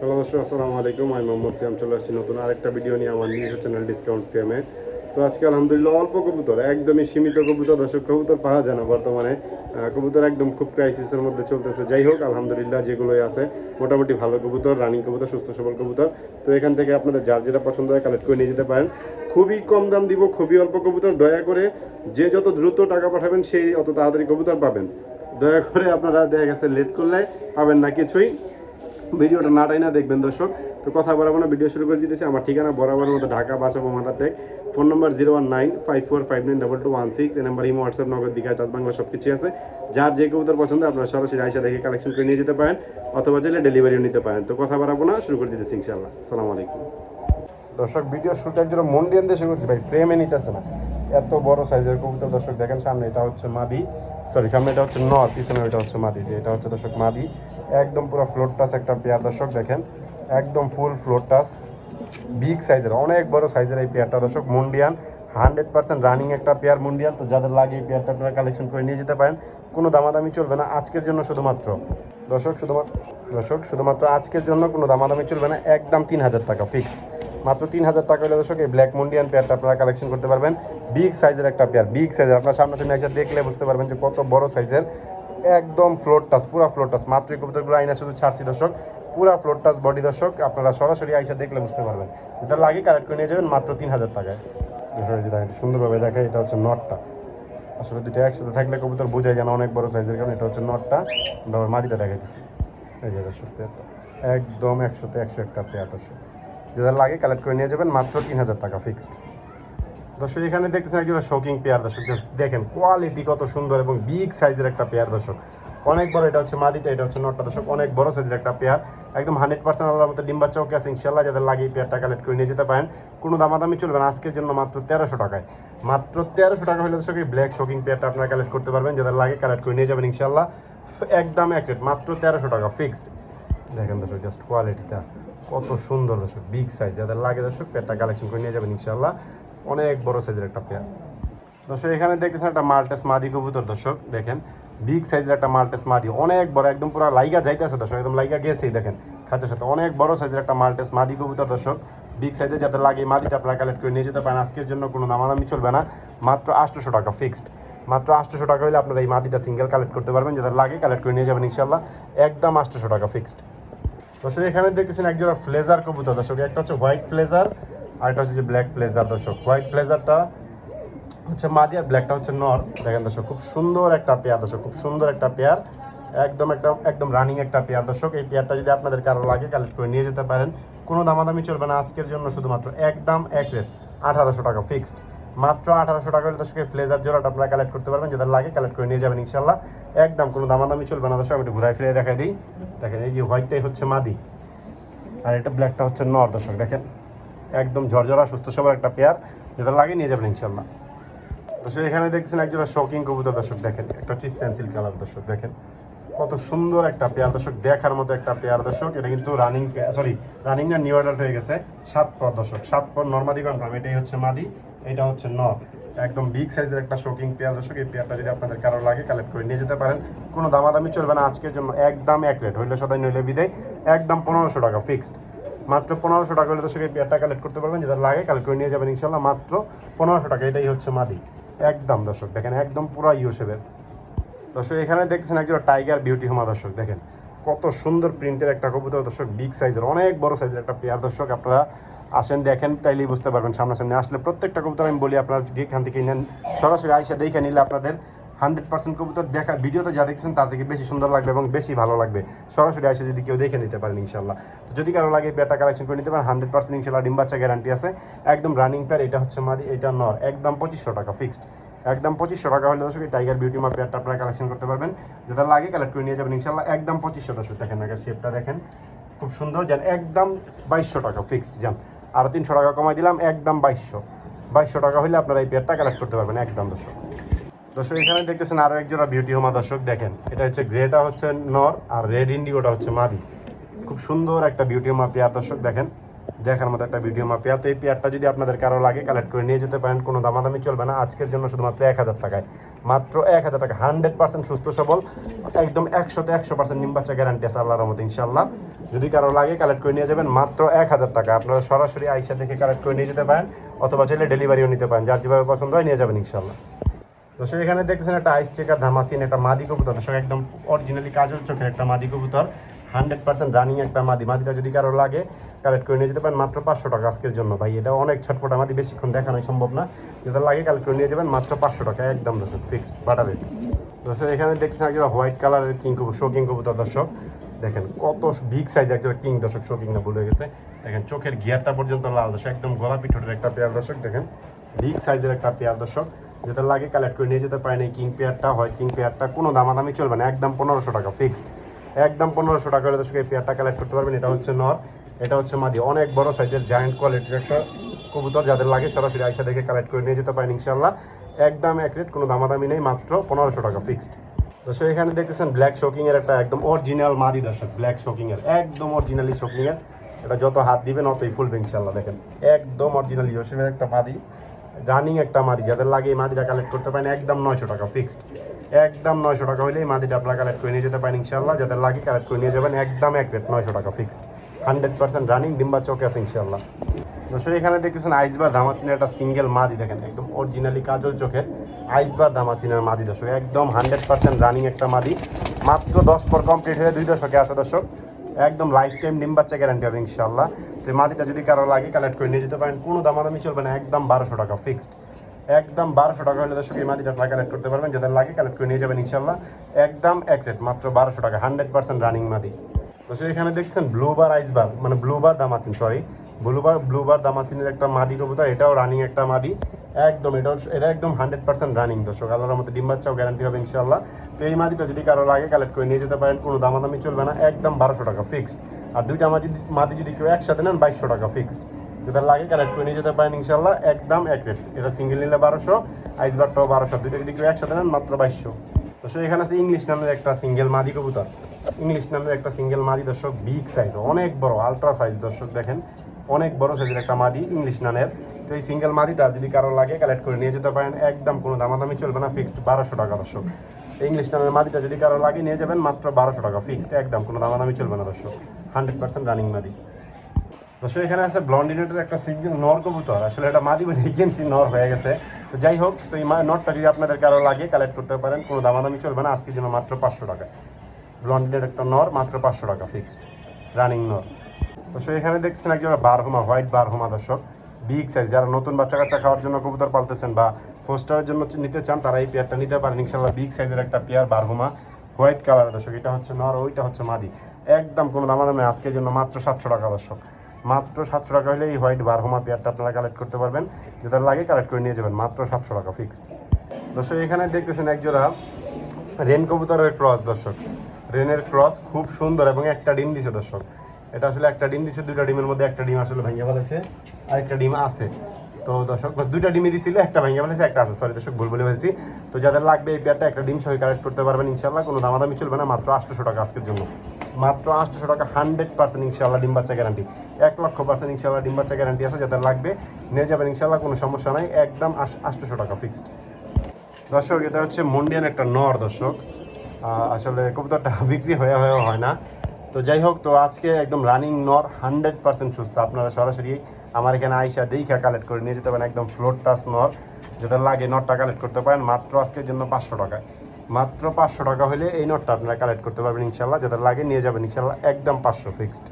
Hello দর্শক, আসসালামু আলাইকুম। আমি মোহাম্মদ সিয়াম চলে আসছি নতুন আরেকটা ভিডিও নিয়ে আমার নিজস্ব চ্যানেল ডিসকাউন্ট সিয়ামে তো আজকে আলহামদুলিল্লাহ অল্প কবুতর, একদমই সীমিত কবুতর। দর্শক, কবুতর পাওয়া যায় না বর্তমানে। কবুতর একদম খুব ক্রাইসিসের মধ্যে চলতেছে। যাই হোক, আলহামদুলিল্লাহ যেগুলোই আছে, মোটামুটি ভালো কবুতর রানিং কবুতর, সুস্থ সবল কবুতর। তো এখান থেকে আপনাদের যার যেটা পছন্দ হয় কালেক্ট করে নিয়ে যেতে পারেন। খুবই কম দাম দিব, খুবই অল্প কবুতর। দয়া করে যে যত দ্রুত টাকা পাঠাবেন, সেই অত তাড়াতাড়ি কবুতর পাবেন। দয়া করে আপনারা দেখা গেছে লেট করলে পাবেন না কিছুই। ভিডিওটা না টাই না দেখবেন দর্শক। তো কথা বলাবো না, ভিডিও শুরু করে দিতেছি। আমার ঠিকানা বরাবর মতো ঢাকা বাসা মাথার take. Phone number zero one nine five four five nine double two one six. এই number imo, WhatsApp, Nagad, bKash, চাঁদ বাংলা সব কিছু আছে। যার যে কবুতর পছন্দ, আপনারা সরাসরি আইসা দেখে কালেকশন করে নিয়ে যেতে পারেন, অথবা চাইলে ডেলিভারিও নিতে পারেন। তো কথা বাড়াবো না, শুরু করে দিতেছি ইনশাল্লাহ আসসালামু আলাইকুম। দর্শক, ভিডিও শুরুতে একজন মন্ডিয়ান দেশে করছি। ভাই, প্রেমে নিতেছে না। এত বড় সাইজের কবুতর দর্শক দেখেন, সামনে এটা হচ্ছে মাদি। সরি সামনে এটা হচ্ছে নর, পিছনে এটা হচ্ছে মাদি। যে এটা হচ্ছে দর্শক মাদি। একদম পুরো ফ্লোর টাস একটা পেয়ার দর্শক দেখেন। একদম ফুল ফ্লোর টাচ বিগ সাইজের অনেক বড় সাইজের এই পেয়ারটা দর্শক, মুন্ডিয়ান। হান্ড্রেড পার্সেন্ট রানিং একটা পেয়ার মুন্ডিয়ান। তো যাদের লাগে এই পেয়ারটা আপনারা কালেকশন করে নিয়ে যেতে পারেন। কোনো দামাদামি চলবে না, আজকের জন্য শুধুমাত্র। দর্শক শুধুমাত্র দর্শক, শুধুমাত্র আজকের জন্য কোনো দামাদামি চলবে না, একদম তিন হাজার টাকা ফিক্সড মাত্র তিন হাজার টাকা হলে দর্শক, এই ব্ল্যাক মুন্ডিয়ান পেয়ারটা আপনারা কালেকশন করতে পারবেন। বিগ সাইজের একটা পেয়ার বিগ সাইজের আপনার সামনে সামনে এসে দেখলে বুঝতে পারবেন যে কত বড় সাইজের একদম ফ্লোর টাচ পুরো ফ্লোর টাচ মাত্র এই কবুতরগুলো আইনা শুধু ছাড়ছি দর্শক। পুরো ফ্লোর টাচ বডি দর্শক, আপনারা সরাসরি আইসা দেখলে বুঝতে পারবেন। যেটা লাগে কালেক্ট করে নিয়ে যাবেন মাত্র তিন হাজার টাকায়। সুন্দরভাবে দেখে এটা হচ্ছে নটটা আসলে দুটো একসাথে থাকলে কবুতর বোঝাই যেন অনেক বড় সাইজের কারণ এটা হচ্ছে নটটা আমরা মাদিটা দেখাইতেছি। এই যে দর্শক একদম একশোতে একশো একটা পেয়ার দর্শক। যেটা লাগে কালেক্ট করে নিয়ে যাবেন, মাত্র তিন হাজার টাকা ফিক্সড দর্শক, এখানে দেখতেছেন একজন শোকিং পেয়ার দর্শক দেখেন কোয়ালিটি কত সুন্দর এবং বিগ সাইজের একটা পেয়ার দর্শক। অনেক বড়, এটা হচ্ছে মাদিটা, এটা হচ্ছে নটটা, দর্শক, অনেক বড় সাইজের একটা পেয়ার একদম হান্ড্রেড পার্সেন্ট আল্লাহর মতো ডিম্বা চৌকে আছে ইনশাল্লাহ যাদের লাগে এই পেয়ারটা কালেক্ট করে নিয়ে যেতে পারেন। কোনো দামাদামি চলবে না, আজকের জন্য মাত্র তেরোশো টাকায়। মাত্র তেরোশো টাকা হলে, দর্শক, এই ব্ল্যাক শোকিং পেয়ারটা আপনারা কালেক্ট করতে পারবেন, যাদের লাগে কালেক্ট করে নিয়ে যাবেন ইনশাল্লাহ একদম এক মাত্র তেরোশো টাকা ফিক্সড দেখেন দর্শক জাস্ট কোয়ালিটিটা কত সুন্দর দর্শক বিগ সাইজ যাদের লাগে দর্শক পেয়ারটা কালেকশন করে নিয়ে যাবেন ইনশাল্লাহ অনেক বড় সাইজের একটা পেয়ার দর্শক, এখানে দেখতেছেন একটা মাল্টেস মাদি কবুতর দর্শক, দেখেন। বিগ সাইজের একটা মাল্টেস মাদি অনেক বড়, একদম পুরো লাইগা যাইতেছে দর্শক, একদম লাইগা গেছেই, দেখেন, খাঁচার সাথে। অনেক বড় সাইজের একটা মাল্টেস মাদি কবুতর দর্শক। বিগ সাইজে যাতে লাগে মাদিটা আপনারা কালেক্ট করে নিয়ে যেতে পারেন। আজকের জন্য কোনো দামাদামি চলবে না। মাত্র আটশোশো টাকা ফিক্সড মাত্র আটশোশো টাকা হলে আপনারা এই মাদিটা সিঙ্গেল কালেক্ট করতে পারবেন। যাদের লাগে কালেক্ট করে নিয়ে যাবেন ইনশাল্লাহ একদম আটশোশো টাকা ফিক্সড দর্শক এখানে দেখতেছেন একজোড়া ফ্লেজার কবুতর, দর্শক। একটা হচ্ছে হোয়াইট ফ্লেজার আর একটা হচ্ছে যে ব্ল্যাক ফ্লেজার দর্শক। হোয়াইট ফ্লেজারটা হচ্ছে মাদি আর ব্ল্যাকটা হচ্ছে নর দেখেন দর্শক, খুব সুন্দর একটা পেয়ার দর্শক, খুব সুন্দর একটা পেয়ার একদম একটা, একদম রানিং একটা পেয়ার দর্শক। এই পেয়ারটা যদি আপনাদের কারও লাগে কালেক্ট করে নিয়ে যেতে পারেন। কোনো দামাদামি চলবে না আজকের জন্য, শুধুমাত্র একদম এক রেট আঠারোশো টাকা ফিক্সড মাত্র আঠারোশো টাকা হলে দর্শকের ফ্লেজার জোড়াটা আপনারা কালেক্ট করতে পারবেন যাদের লাগে কালেক্ট করে নিয়ে যাবেন ইনশাল্লাহ একদম কোনো দামাদামি চলবে না, দর্শক, আমি একটু ঘুরাই ফিরে দেখাই দিই। দেখেন, এই যে হোয়াইটটাই হচ্ছে মাদি। আর এটা ব্ল্যাকটা হচ্ছে নর, দর্শক, দেখেন। একদম ঝরঝরা, সুস্থ সবার একটা পেয়ার যেটা লাগে নিয়ে যাবেন ইনশাল্লাহ দর্শক, এখানে দেখছেন একজন শৌকিং কবুতর, দর্শক, দেখেন। একটা হচ্ছে পেন্সিল কালার দর্শক, দেখেন। কত সুন্দর একটা পেয়ার দর্শক, দেখার মতো একটা পেয়ার দর্শক। এটা কিন্তু রানিং সরি রানিং না নিউ অর্ডার হয়ে গেছে। সাত পর দর্শক, সাত পর নর্মাদি কনফার্ম এটাই হচ্ছে মাদি। এটা হচ্ছে নর একদম বিগ সাইজের একটা শোকিং পেয়ার দর্শক, এই পেয়ারটা যদি আপনাদের কারও লাগে কালেক্ট করে নিয়ে যেতে পারেন। কোনো দামাদামি চলবে না, আজকের জন্য একদম এক রেট হইলে সদাই নইলে বিদায়। একদম পনেরোশো টাকা ফিক্সড মাত্র পনেরোশো টাকা হলে দর্শক এই পেয়ারটা কালেক্ট করতে পারবেন, যেটা লাগে কালেক্ট করে নিয়ে যাবেন ইনশাল্লাহ মাত্র পনেরোশো টাকা, এটাই হচ্ছে মাদি। একদম দর্শক, দেখেন একদম পুরো ইউসেবের দর্শক, এখানে দেখছেন একজন টাইগার বিউটি হোমা দর্শক, দেখেন। কত সুন্দর প্রিন্টের একটা কবুতর দর্শক বিগ সাইজের অনেক বড় সাইজের একটা পেয়ার দর্শক, আপনারা আসেন, দেখেন, তাইলেই বুঝতে পারবেন সামনাসামনি। আসলে প্রত্যেকটা কবুতর আমি বলি, আপনারা যেখান থেকে নেন, সরাসরি আইসা দেখে নিলে আপনাদের হান্ড্রেড পার্সেন্ট কবুতর দেখা, ভিডিওতে যা দেখছেন তার থেকে বেশি সুন্দর লাগবে এবং বেশি ভালো লাগবে। সরাসরি আইসা যদি কেউ দেখে নিতে পারেন ইনশাল্লাহ তো যদি কারও লাগে পেয়ারটা কালেকশন করে নিতে পারেন, হান্ড্রেড পার্সেন্ট ইনশাল্লাহ ডিম বাচ্চা গ্যারান্টি আছে। একদম রানিং পেয়ার এটা হচ্ছে মাদি, এটা নর, একদম পঁচিশশো টাকা ফিক্সড একদম পঁচিশশো টাকা হলে দর্শক টাইগার বিউটি মা পেয়ারটা আপনারা কালেকশন করতে পারবেন। যেটা লাগে কালেক্ট করে নিয়ে যাবেন ইনশাল্লাহ একদম পঁচিশশো দর্শক, দেখেন আগের শেপটা দেখেন। খুব সুন্দর যান একদম বাইশশো টাকা ফিক্সড যান আরও তিনশো টাকা কমাই দিলাম, একদম বাইশশো। বাইশশো টাকা হলে আপনারা এই পেয়ারটা কালেক্ট করতে পারবেন, একদম দর্শক। দর্শক, এখানে দেখতেছেন আরও একজোড়া বিউটি হোমা দর্শক, দেখেন, এটা হচ্ছে গ্রেটা হচ্ছে নর আর রেড ইন্ডিগোটা হচ্ছে মাদি। খুব সুন্দর একটা বিউটি হোমা পেয়ার দর্শক, দেখেন। দেখার মতো একটা ভিডিও মা পেয়ার তো এই পেয়ারটা যদি আপনাদের কারও লাগে কালেক্ট করে নিয়ে যেতে পারেন, কোনো দামাদামি চলবে না। আজকের জন্য শুধুমাত্র এক হাজার টাকায়। মাত্র এক হাজার টাকা হান্ড্রেড পার্সেন্ট সুস্থ সবল, একদম একশোতে একশো পার্সেন্ট নিম বাচ্চা গ্যারান্টি আছে আল্লাহর রহমতে ইনশাল্লাহ যদি কারও লাগে কালেক্ট করে নিয়ে যাবেন, মাত্র এক হাজার টাকা। আপনারা সরাসরি আইসা থেকে কালেক্ট করে নিয়ে যেতে পারেন, অথবা চাইলে ডেলিভারিও নিতে পারেন। যার যেভাবে পছন্দ হয় নিয়ে যাবেন ইনশাল্লাহ দর্শক এখানে দেখতেছেন একটা আইস চেকার ধামাসিন একটা মাদি কবুতর। দর্শক একদম অরিজিনালি কাজল চোখের একটা মাদি কবুতর। হান্ড্রেড পার্সেন্ট রানিং একটা মাদি, মাদিটা যদি কারও লাগে, কালেক্ট করে নিয়ে যেতে পারেন মাত্র পাঁচশো টাকা আজকের জন্য। ভাই, এটা অনেক ছটফটা মাদি বেশিক্ষণ দেখানো সম্ভব না। যেটা লাগে কালেক্ট করে নিয়ে যাবেন মাত্র পাঁচশো টাকা, একদম দর্শক ফিক্সড বাটার রেট দর্শক, এখানে দেখছেন একজন হোয়াইট কালারের কিং কবুতর শো কিং কবুতর দর্শক। দেখেন কত বিগ সাইজ একটা কিং দর্শক শো কিং না, ভুলে গেছে। দেখেন চোখের গিয়ারটা পর্যন্ত লাল দর্শক, একদম গোলাপি ঠোঁটের একটা পেয়ার দর্শক, দেখেন। বিগ সাইজের একটা পেয়ার দর্শক। যেটা লাগে কালেক্ট করে নিয়ে যেতে পারেন এই কিং পেয়ারটা হয় কিং পেয়ারটা কোনো দামাদামি চলবে না, একদম পনেরোশো টাকা ফিক্সড একদম পনেরোশো টাকা হলে দর্শক এই পেয়ারটা কালেক্ট করতে পারবেন। এটা হচ্ছে নর, এটা হচ্ছে মাদি। অনেক বড় সাইজের জায়েন্ট কোয়ালিটির একটা কবুতর যাদের লাগে সরাসরি আইসা দেখে কালেক্ট করে নিয়ে যেতে পারেন ইনশাল্লাহ একদম এক রেট কোনো দামাদামি নেই, মাত্র পনেরোশো টাকা ফিক্সড দর্শক এখানে দেখতেছেন ব্ল্যাক শোকিং এর একটা একদম অরিজিনাল মাদি দর্শক ব্ল্যাক শোকিং এর একদম অরিজিনালি শোকিং এর এটা যত হাত দিবেন, অতই ফুলবে ইনশাল্লাহ দেখেন। একদম অরিজিনাল ইয়োসিমের একটা মাদি রানিং একটা মাদি, যাদের লাগে এই মাদিটা কালেক্ট করতে পারেন, একদম নয়শো টাকা ফিক্সড একদম নয়শো টাকা হলে এই মাদিটা আপনারা কালেক্ট করে নিয়ে যেতে পারেন ইনশাল্লাহ যাদের লাগে কালেক্ট করে নিয়ে যাবেন, একদম এক রেট নয়শো টাকা ফিক্সড হান্ড্রেড পার্সেন্ট রানিং ডিম্বা চোখে আছে ইনশাল্লাহ দর্শক, এখানে দেখতেছেন আইসবার ধামাসিনের একটা সিঙ্গেল মাদি দেখেন, একদম অরিজিনালি কাজল চোখের আইসবার ধামাসিনের মাদি দর্শক, একদম হান্ড্রেড পার্সেন্ট রানিং একটা মাদি। মাত্র দশ পর কমপ্লিট হয়ে দুই দশকে আছে দর্শক। একদম লাইফ টাইম ডিম বাচ্চা গ্যারান্টি হবে ইনশাল্লাহ তো মাদিটা যদি কারও লাগে কালেক্ট করে নিয়ে যেতে পারেন, কোনো দামাদামি চলবে না, একদম বারোশো টাকা ফিক্সড একদম বারোশো টাকা হলে দর্শক এই মাদিটা আপনারা কালেক্ট করতে পারবেন। যাদের লাগে কালেক্ট করে নিয়ে যাবেন ইনশাল্লাহ একদম এক রেট মাত্র বারোশো টাকা হান্ড্রেড পার্সেন্ট রানিং মাদি দর্শক, এখানে দেখছেন ব্লুবার আইসবার মানে ব্লুবার দামাসিন সরি ব্লুবার ব্লুবার দামাসিনের একটা মাদি কবুতর, এটাও রানিং একটা মাদি একদম, এটাও, এটা একদম হান্ড্রেড পার্সেন্ট রানিং দর্শক। আল্লাহর মতো ডিম বাচ্চাও গ্যারান্টি হবে ইনশাল্লাহ তো এই মাদিটা যদি কারও লাগে কালেক্ট করে নিয়ে যেতে পারেন, কোনো দামাদামি চলবে না, একদম বারোশো টাকা ফিক্সড আর দুইটা মাদি মাদি যদি কেউ একসাথে নেন, বাইশশো টাকা ফিক্সড যেটা লাগে কালেক্ট করে নিয়ে যেতে পারেন ইনশাল্লাহ একদম এক এটা সিঙ্গেল নিলে বারোশো আইসবারটাও বারোশো। দুটো যদি কেউ একসাথে নেন, মাত্র বাইশশো। দর্শক, এখানে আছে ইংলিশ নামের একটা সিঙ্গেল মাদি কবুতর। ইংলিশ নামের একটা সিঙ্গেল মাদি, দর্শক বিগ সাইজ অনেক বড় আলট্রা সাইজ দর্শক দেখেন, অনেক বড় সাইজের একটা মাদি ইংলিশ নামের। তো এই সিঙ্গেল মাদিটা যদি কারও লাগে কালেক্ট করে নিয়ে যেতে পারেন, একদম কোনো দামাদামি চলবে না ফিক্সড বারোশো টাকা, দর্শক। ইংলিশ নামের মাদিটা যদি কারও লাগে, নিয়ে যাবেন, মাত্র বারোশো টাকা ফিক্সড একদম কোনো দামাদামি চলবে না, দর্শক। হান্ড্রেড পার্সেন্ট রানিং মাদি। দর্শক এখানে আছে ব্লন্ডিনেটের একটা সিঙ্গেল নর কবুতর। আসলে এটা মাদি বলে কিনছি নর হয়ে গেছে। তো যাই হোক, তো এই নরটা যদি আপনাদের কারও লাগে কালেক্ট করতে পারেন, কোনো দামাদামি চলবে না। আজকের জন্য মাত্র পাঁচশো টাকা। ব্লন্ডিনের একটা নর, মাত্র পাঁচশো টাকা ফিক্সড রানিং নর। দর্শক এখানে দেখছেন একজন বারহুমা হোয়াইট বারহুমা দর্শক। বিগ সাইজ যারা নতুন বাচ্চা কাচ্চা খাওয়ার জন্য কবুতর পালতেছেন বা পোস্টারের জন্য নিতে চান, তারা এই পেয়ারটা নিতে পারেন। ইনশাল্লাহ বিগ সাইজের একটা পেয়ার বারহুমা হোয়াইট কালার দর্শক। এটা হচ্ছে নর, ওইটা হচ্ছে মাদি। একদম কোনো দামাদামে আজকের জন্য মাত্র সাতশো টাকা দর্শক। মাত্র সাতশো টাকা হলে এই হোয়াইট বারহুমা পেয়ারটা আপনারা কালেক্ট করতে পারবেন। যেটা লাগে কালেক্ট করে নিয়ে যাবেন। মাত্র সাতশো টাকা ফিক্সড দর্শক, এখানে দেখতেছেন একজোড়া রেন কবুতরের ক্রস দর্শক। রেনের ক্রস খুব সুন্দর এবং একটা ডিম দিছে, দর্শক। এটা আসলে একটা ডিম দিছে, দুইটা ডিমের মধ্যে একটা ডিম আসলে ভেঙে ফেলেছে আর একটা ডিম আছে। তো দর্শক, বাস দুইটা ডিমই দিছিল, একটা ভেঙে ফেলেছে, একটা আছে। সরি দর্শক, ভুল বলে ফেলছি। তো যাদের লাগবে এই পেয়ারটা, একটা ডিম সহ কালেক্ট করতে পারবেন ইনশাল্লাহ কোনো দামাদামি চলবে না, মাত্র আটশোশো টাকা আজকের জন্য। মাত্র আটশোশো টাকা হান্ড্রেড পার্সেন্ট ইনশাল্লাহ ডিম বাচ্চা গ্যারান্টি এক লক্ষ পার্সেন্ট ইনশাল্লাহ ডিম বাচ্চা গ্যারান্টি আছে, যাদের লাগবে নিয়ে যাবেন ইনশাল্লাহ কোনো সমস্যা নাই, একদম আটশোশো টাকা ফিক্সড দর্শক, এটা হচ্ছে মন্ডিয়ান একটা নর দর্শক। আসলে কবুতরটা বিক্রি হয়ে হয়ে হয় না। তো যাই হোক, তো আজকে একদম রানিং নর হান্ড্রেড পার্সেন্ট সুস্থ। আপনারা সরাসরি আমার এখানে আইসা দেখা কালেক্ট করে নিয়ে যেতে পারেন, একদম ফ্লোর টাচ নর। যাদের লাগে নরটা কালেক্ট করতে পারেন, মাত্র আজকের জন্য পাঁচশো টাকায় মাত্র পাঁচশো টাকা হলে এই নোটটা আপনারা কালেক্ট করতে পারবেন ইনশাল্লাহ যাদের লাগে নিয়ে যাবেন ইনশাল্লাহ একদম পাঁচশো ফিক্সড